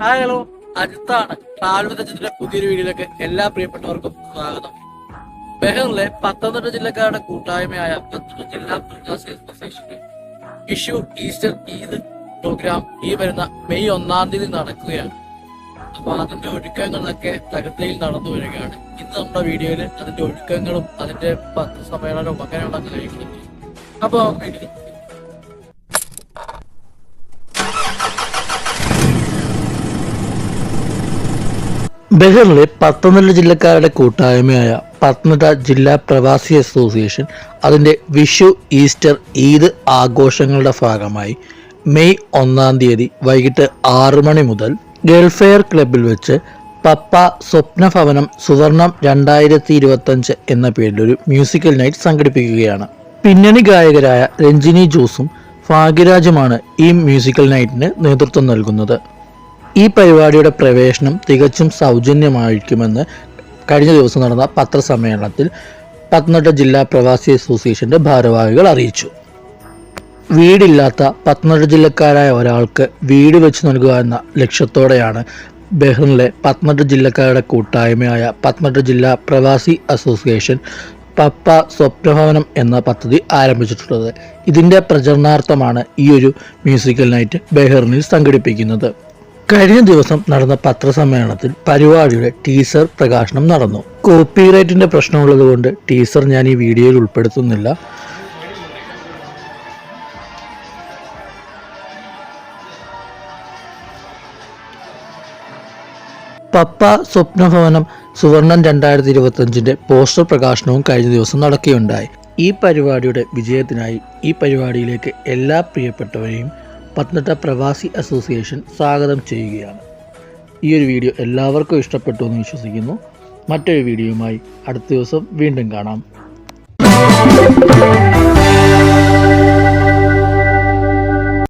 Hi hello അജിത്താണ് താഴ്വതത്തിന്റെ പുതിയൊരു വീഡിയോയിലേക്ക് എല്ലാ പ്രിയപ്പെട്ടവർക്കും സ്വാഗതം. ബെഹറിലെ പത്തനംതിട്ട ജില്ലക്കാരുടെ കൂട്ടായ്മയായ ഇഷ്യൂ ഈസ്റ്റർ ഈദ് പ്രോഗ്രാം ഈ വരുന്ന മെയ് ഒന്നാം തീയതി നടക്കുകയാണ്. അപ്പൊ അതിന്റെ ഒരുക്കങ്ങളൊക്കെ തകർത്തയിൽ നടന്നു വരികയാണ്. ഇന്ന് നമ്മുടെ വീഡിയോയിൽ അതിന്റെ ഒരുക്കങ്ങളും അതിന്റെ പത്ത് സമ്മേളനവും അങ്ങനെയുള്ള കാര്യങ്ങളും അപ്പൊ ബഹറിലെ പത്തനംതിട്ട ജില്ലക്കാരുടെ കൂട്ടായ്മയായ പത്തനംതിട്ട ജില്ലാ പ്രവാസി അസോസിയേഷൻ അതിന്റെ വിഷു ഈസ്റ്റർ ഈദ് ആഘോഷങ്ങളുടെ ഭാഗമായി മെയ് ഒന്നാം തീയതി വൈകിട്ട് ആറ് മണി മുതൽ ഗൾഫെയർ ക്ലബിൽ വെച്ച് പപ്പ സ്വപ്നഭവനം സുവർണം രണ്ടായിരത്തി ഇരുപത്തഞ്ച് എന്ന ഒരു മ്യൂസിക്കൽ നൈറ്റ് സംഘടിപ്പിക്കുകയാണ്. പിന്നണി ഗായകരായ രഞ്ജിനി ജോസും ഭാഗ്യരാജുമാണ് ഈ മ്യൂസിക്കൽ നൈറ്റിന് നേതൃത്വം നൽകുന്നത്. ഈ പരിപാടിയുടെ പ്രവേശനം തികച്ചും സൗജന്യമായിരിക്കുമെന്ന് കഴിഞ്ഞ ദിവസം നടന്ന പത്രസമ്മേളനത്തിൽ പത്തനംതിട്ട ജില്ലാ പ്രവാസി അസോസിയേഷന്റെ ഭാരവാഹികൾ അറിയിച്ചു. വീടില്ലാത്ത പത്തനംതിട്ട ജില്ലക്കാരായ ഒരാൾക്ക് വീട് വെച്ച് നൽകുക എന്ന ലക്ഷ്യത്തോടെയാണ് ബഹ്റിനിലെ പത്തനംതിട്ട ജില്ലക്കാരുടെ കൂട്ടായ്മയായ പത്തനംതിട്ട ജില്ലാ പ്രവാസി അസോസിയേഷൻ പപ്പ സ്വപ്നഭവനം എന്ന പദ്ധതി ആരംഭിച്ചിട്ടുള്ളത്. ഇതിന്റെ പ്രചരണാർത്ഥമാണ് ഈ ഒരു മ്യൂസിക്കൽ നൈറ്റ് ബഹ്റിനിൽ സംഘടിപ്പിക്കുന്നത്. കഴിഞ്ഞ ദിവസം നടന്ന പത്രസമ്മേളനത്തിൽ പരിപാടിയുടെ ടീസർ പ്രകാശനം നടന്നു. കോപ്പിറൈറ്റിന്റെ പ്രശ്നമുള്ളതുകൊണ്ട് ടീസർ ഞാൻ ഈ വീഡിയോയിൽ ഉൾപ്പെടുത്തുന്നില്ല. പപ്പ സ്വപ്നഭവനം സുവർണം രണ്ടായിരത്തി ഇരുപത്തഞ്ചിന്റെ പോസ്റ്റർ പ്രകാശനവും കഴിഞ്ഞ ദിവസം നടക്കുകയുണ്ടായി. ഈ പരിപാടിയുടെ വിജയത്തിനായി ഈ പരിപാടിയിലേക്ക് എല്ലാ പ്രിയപ്പെട്ടവരെയും പത്തനംതിട്ട പ്രവാസി അസോസിയേഷൻ സ്വാഗതം ചെയ്യുകയാണ്. ഈ ഒരു വീഡിയോ എല്ലാവർക്കും ഇഷ്ടപ്പെട്ടു എന്ന് വിശ്വസിക്കുന്നു. മറ്റൊരു വീഡിയോയുമായി അടുത്ത ദിവസം വീണ്ടും കാണാം.